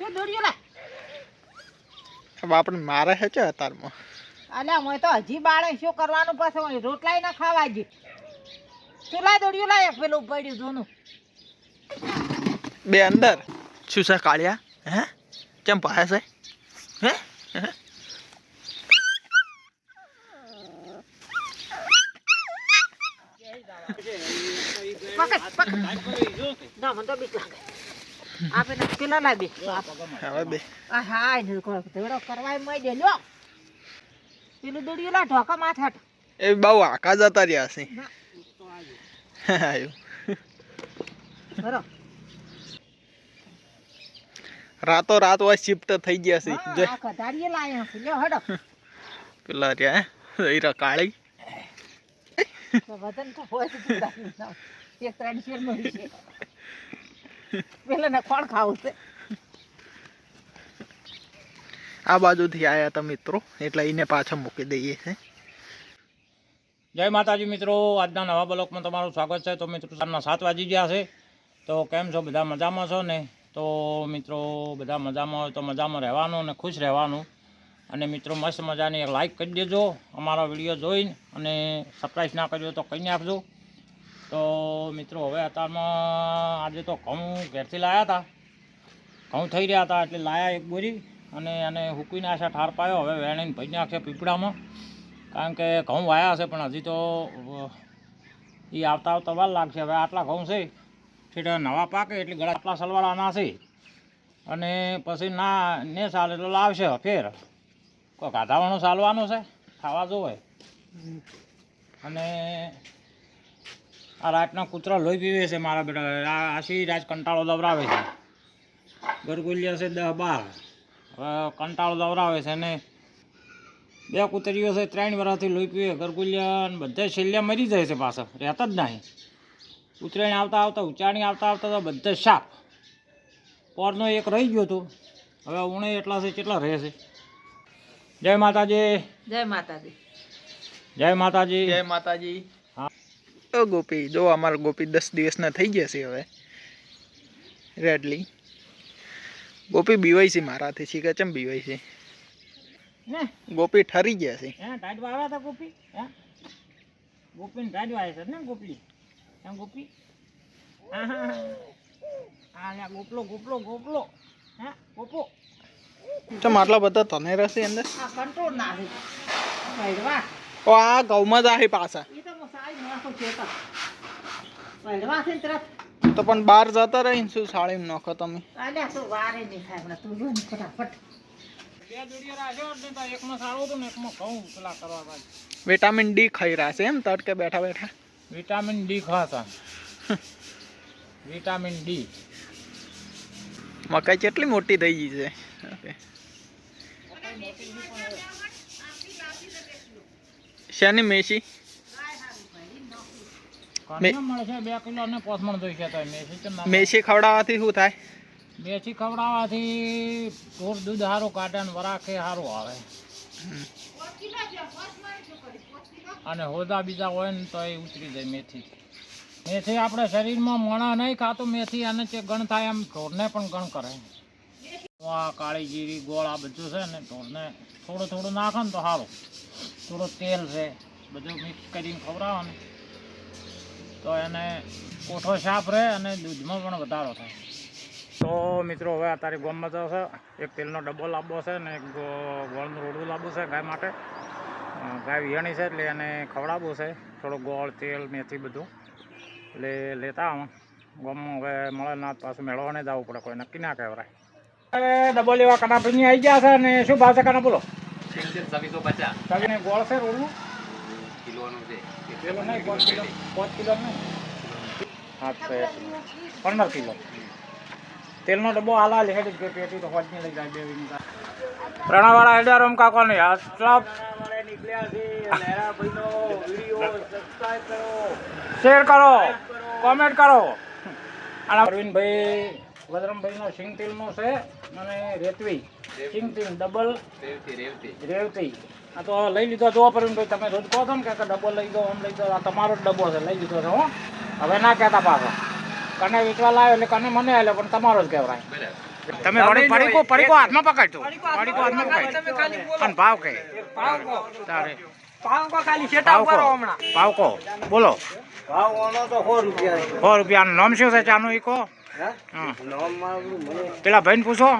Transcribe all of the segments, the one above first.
એ દોડ્યો લા આપણે મારે છે છે અતારમાં? અલ્યા હું તો હજી બાળે શું કરવાનું પછી? રોટલાય ના ખાવા જ લાય દોડ્યું લાય પેલું પડ્યું જૂનું. બે અંદર. શું છે કાળિયા? હે? કેમ પાડે છે? હે? હે? પકડ પકડ. ના મને તો બીક લાગે. આપે ને પેલા બે. હવે બે. આ હાય ધોડો કરવાય મય દે લ્યો. પેલું દોડ્યું લા ઢોકા માથે એ બહુ આકા જતા રહ્યા છે. આયુ. બરો. રાતો રાત હોય શિફ્ટ થઈ ગયા છે. જે. આ લાયા છે. લ્યો હડો. પેલા રહ્યા હે? હીરા કાળી. વજન તો હોય. એક ત્રણ શેર મળી છે. પેલા ને કોણ ખાવું છે. આ બાજુથી આયા હતા મિત્રો એટલે એને પાછા મૂકી દઈએ છે. જય માતાજી મિત્રો આજના નવા બ્લોકમાં તમારું સ્વાગત છે. તો મિત્રો સાંજના સાત વાગી ગયા છે. તો કેમ છો? બધા મજામાં છો ને? તો મિત્રો બધા મજામાં હોય તો મજામાં રહેવાનું અને ખુશ રહેવાનું. અને મિત્રો મસ્ત મજાની એક લાઈક કરી દેજો. અમારો વીડિયો જોઈને અને સબસ્ક્રાઈબ ના કર્યો તો કહીને આપજો તો મિત્રો હવે અત્યારમાં આજે તો ઘઉં ઘેરથી લાવ્યા હતા ઘઉં થઈ રહ્યા હતા એટલે લાયા એક બોરી અને એને હુકીને આશા ઠાર પાયો. હવે વેણીને ભરી નાખશે પીપળામાં. કારણ કે ઘઉં વાયા હશે પણ હજી તો એ આવતા આવતા વાર લાગશે. હવે આટલા ઘઉં છે ઠીક નવા પાકે એટલે ગળા આટલા સલવાળાના છે. અને પછી ના ને સાલ એટલે લાવશે ફેર. કોઈ ગાધાવાનું ચાલવાનું છે ખાવા જોવે. અને આ રાતના કૂતરા લોહી પીવે છે મારા બેટા. આ આશી રાત કંટાળો દવરાવે છે. ગરગુલિયા છે દહ બાર. હવે કંટાળો દવરાવે છે ને બે કૂતરીઓ છે ત્રણ વર્ષથી લોહી પીવે. ગરગુલિયા ને બધા છેલ્લે મરી જાય છે પાછા. રહેતા જ નહીં. ઉતરાયણ આવતા આવતા ઉચાણી આવતા આવતા તો બધા સાપ પોરનો એક રહી ગયો હતો હવે ઉણે એટલા છે કેટલા રહે છે? જય માતાજી. જય માતાજી. જય માતાજી. જય માતાજી. ઓ ગોપી જો અમારા ગોપી દસ દિવસના થઈ ગયા છે હવે. રેડલી ગોપી બીવાય છે મારાથી શીખે ચમ બીવાય છે? ગોપી ઠરી ગયા છે. હે ટાઈટ હતા ગોપી? ગોપી ને ટાઈટ વાળે છે ને ગોપી? ગોપી? હા હા હા. હા ગોપલો ગોપલો ગોપલો. હે ગોપો. ચમ આટલા બધા તને રહેશે અંદર? આ કંટ્રોલ ના ઓ આ ગૌમાં જ આહી પાછા. તો પણ બહાર જતા રહીને શું સાડી નાખો તમે? વિટામિન ડી ખાઈ રહ્યા છે એમ તડકે બેઠા બેઠા? વિટામિન ડી ખાતા વિટામિન ડી મકાઈ કેટલી મોટી થઈ ગઈ છે? ઓકે શેની મેસી મે- કાંઠે મળે છે બે કિલો ને પોસમણ દઈ કહેતા હોય મેથી કેમ ના મળે? મેસી ખવડાવવાથી શું થાય? મેથી ખવડાવવાથી ઢોર દૂધ સારું કાઢે ને વરાખે સારું આવે. અને હોદા બીજા હોય ને તો એ ઉતરી જાય મેથી. મેથી આપણે શરીરમાં મણા નહીં ખાતું મેથી અને જે ગણ થાય એમ ઢોરને પણ ગણ કરે. આ કાળી જીરી ગોળ આ બધું છે ને ઢોરને થોડું થોડું નાખે ને તો સારું થોડું તેલ છે બધું મિક્સ કરીને ખવડાવો ને. તો એને કોઠો સાફ રહે અને દૂધમાં પણ વધારો થાય. તો મિત્રો હવે અત્યારે ગોમમાં છે. એક તેલનો ડબ્બો લાવવો છે ને એક ગોળનું રોડું લાવવું છે ગાય માટે. ગાય વિહાણી છે એટલે એને ખવડાવવું છે. થોડું ગોળ તેલ મેથી બધું. એટલે લેતા આવું. ગોમમાં હવે મળે ના પાછું મેળવવાને જવું પડે. કોઈ નક્કી ના કહેવાય. હવે ડબ્બો લેવા કનાપીની આવી ગયા છે અને શું ભાવ છે કના બોલો? ગોળ છે રોડનું કિલો નહીં પાંચ કિલો પાંચ કિલો નહીં. પંદર કિલો. તેલનો ડબ્બો હાલા લે હેડી પેટી તો હોજની લઈ જાય બે વિંગા રણાવાળા હેડાર ઓમ કાકો ને આટલા શેર કરો કોમેન્ટ કરો. અને અરવિંદભાઈ વદરમભાઈ નો સિંગ તેલ નો છે અને રેતવી. સિંગ તેલ ડબલ રેવતી આ તો લઈ લીધો જો પરવીનભાઈ તમે રોજ કહો છો ને કે ડબ્બો લઈ દો આમ લઈ દો આ તમારો જ ડબ્બો છે લઈ લીધો છે હો. હવે ના કહેતા પાછો. કને વેચવા લાવ્યો એટલે કને મને આવ્યો પણ તમારો જ કહેવાય. તમે વળી પડીકો પડીકો હાથમાં પકડજો. પડીકો હાથમાં પકડજો. અને ભાવ કે તારે. ભાવ કહો ભાવ કહો. બોલો. સો રૂપિયાનું નામ શું છે ચાનો ઈકો? કહો પેલા ભાઈને પૂછો.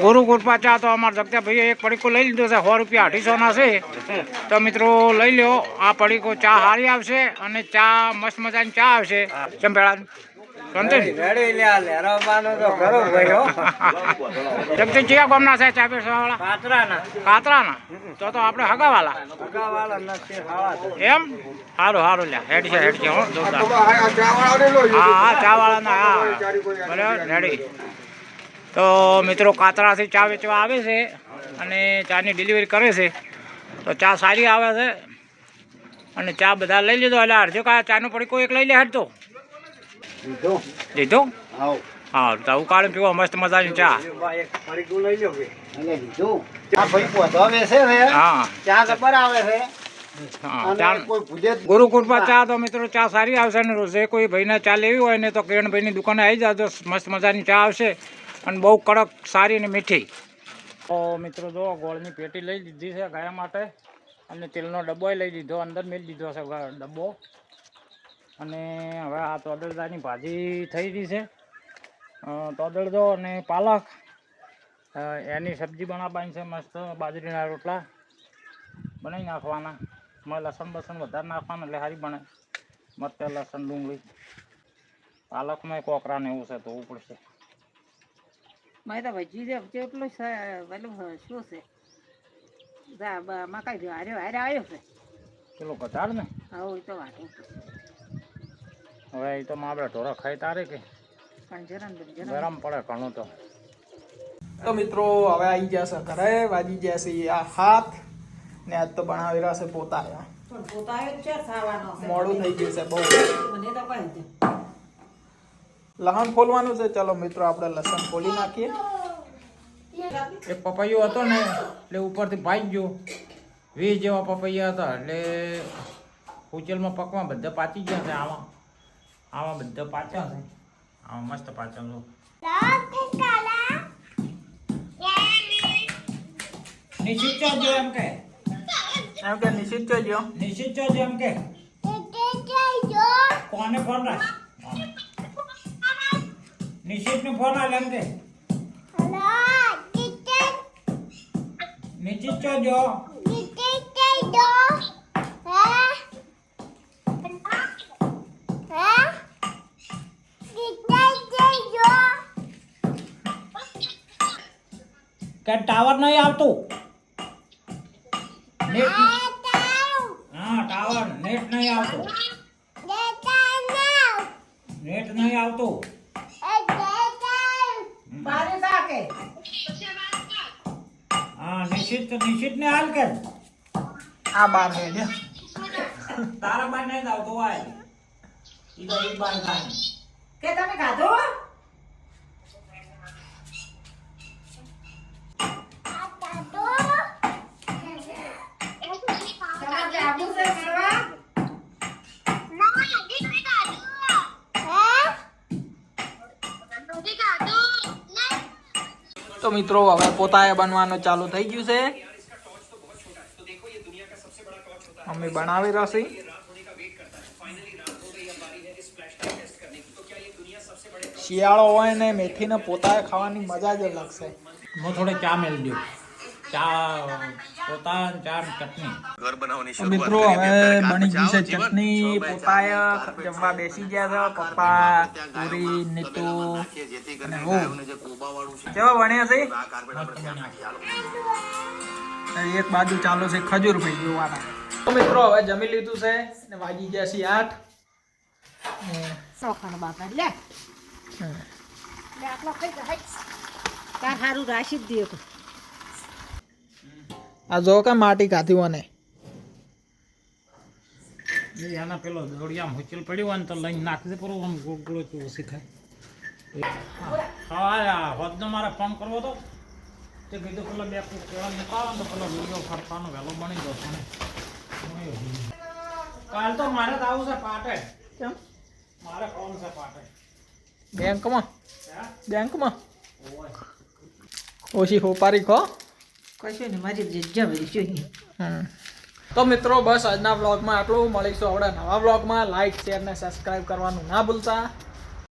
ગુરુ કૃપા ચા તો અમારા જગતા ભાઈએ એક પડીકો લઈ લીધો છે સો રૂપિયા અઢીસો ના છે. તો મિત્રો લઈ લ્યો આ પડીકો ચા હારી આવશે અને ચા મસ્ત મજાની ચા આવશે. ચંપેળા જગતી ચિયા ગામના છે ચા પીરસવા વાળા કાતરાના તો તો આપણે હગાવાલા. એમ? સારું સારું લ્યા. હેડ છે હેડ છે હો. જોરદાર. હા હા ચા વાળાના હા બરાબર રેડી તો મિત્રો કાતરાથી ચા વેચવા આવે છે અને ચાની ડિલિવરી કરે છે. તો ચા સારી આવે છે. અને ચા બધા લઈ લીધો એટલે અડધો કા ચાનો પડી કોઈ એક લઈ લે હટતો લીધો? હા તો ઉકાળે પીવો મસ્ત મજાની ચા. હા. હા ચા ગુરુ કૃપા ચા તો મિત્રો ચા સારી આવશે ને રોજે કોઈ ભાઈને ચા લેવી હોય ને તો કિરણભાઈની દુકાને આવી જાજો મસ્ત મજાની ચા આવશે અને બહુ કડક સારી અને મીઠી. તો મિત્રો જો ગોળની પેટી લઈ લીધી છે ગાયા માટે. અને તેલનો ડબ્બો લઈ લીધો અંદર મેળ દીધો છે ડબ્બો. અને હવે આ તોદળદાની ભાજી થઈ રહી છે. તોદળદો અને પાલક. એની સબ્જી બનાવવાની છે મસ્ત બાજરીના રોટલા. બનાવી નાખવાના. મેં લસણ બસણ વધારે નાખવાના એટલે સારી બને. મરચાં લસણ ડુંગળી. પાલકમાં કોકરા ને એવું છે તો પડશે. મારે તો ભજી છે કેટલું પેલું શું છે? મકાઈ જો હારે હારે આવ્યો છે. પેલો ઘટાડ ને આવું એ તો વાંધો હવે એ તો આપણે ઢોરા ખાઈ તારે કે? ગરમ પડે ઘણું તો. તો મિત્રો હવે આવી ગયા છે ઘરે વાજી ગયા છે આ હાથ ને આજ તો બનાવી રહ્યા છે પોતા પોતાએ જ છે ખાવાનો છે. મોડું થઈ ગયું છે બહુ. મને તો લહણ ફોલવાનું છે ચલો મિત્રો આપણે લસણ ફોલી નાખીએ. એ પપૈયો હતો ને એટલે ઉપરથી ભાઈ ગયો. વીસ જેવા પપૈયા હતા એટલે ઉચેલમાં પકવા બધા પાચી ગયા છે આમાં. આમાં બધા પાચ્યા છે. આવા મસ્ત પાચ્યા છો નિશ્ચિત જો એમ કે. એમ કે નિશ્ચિત જો નિશ્ચિત ચોજો એમ કે. કોને ફોન રાખ? નિશ્ચિત ને ફોન આલે એમ કે. નિશ્ચિત ચોજો કે ટાવર નહીં આવતું. નેટ હા ટાવર નેટ નહીં આવતું. નેટ નહીં આવતું. હા નિશ્ચિત નિશ્ચિત ને હાલ કે. આ બાર છે જો. તારા બાર નહીં આવતો હોય. ઈ તો એક બાર થાય કે તમે ખાધો તમારે આબુ છે મળવા મિત્રો, હવે પોતાએ બનવાનું ચાલુ થઈ ગયું છે. મમ્મી બનાવી રહેશે શિયાળો હોય ને મેથીને પોતાએ ખાવાની મજા જ અલગ છે. હું થોડે ચા મેળવી દઉં. ચા પોતા અને ચટણી. મિત્રો હવે બની ગઈ છે ચટણી પોતાએ જમવા બેસી ગયા છે પપ્પા પૂરી નીતુ અને હું કેવા ભણ્યા છે? એક બાજુ ચાલુ છે ખજૂર ભાઈ જોવાના. તો મિત્રો હવે જમી લીધું છે ને વાગી ગયા છે આઠ. બાપા લે. આટલો ખાઈ જાય તાર સારું રાશી જ દે તો. આ જો કે માટી કાધી મને આના પેલો દોડિયામ હોચલ પડ્યો હોય ને તો લઈને નાખી દે પર આમ ગોળ ગોળ થાય હા હોદનો મારે ફોન કરવો તો તે કીધું પેલો બે કેળા નીકાળો ને તો પેલો વીડિયો ફરવાનો વહેલો બની જશે ને. કાલ તો મારે તો આવું છે પાટે. કેમ? મારે કોણ છે પાટે. બેંકમાં? બેંકમાં? ઓછી હોપારી ખો. કશું નહીં મારી જગ્યા વળી જોઈએ તો મિત્રો બસ આજના વ્લોગમાં આટલું. મળીશું આપણે નવા વ્લોગમાં લાઈક શેર ને સબસ્ક્રાઈબ કરવાનું ના ભૂલતા.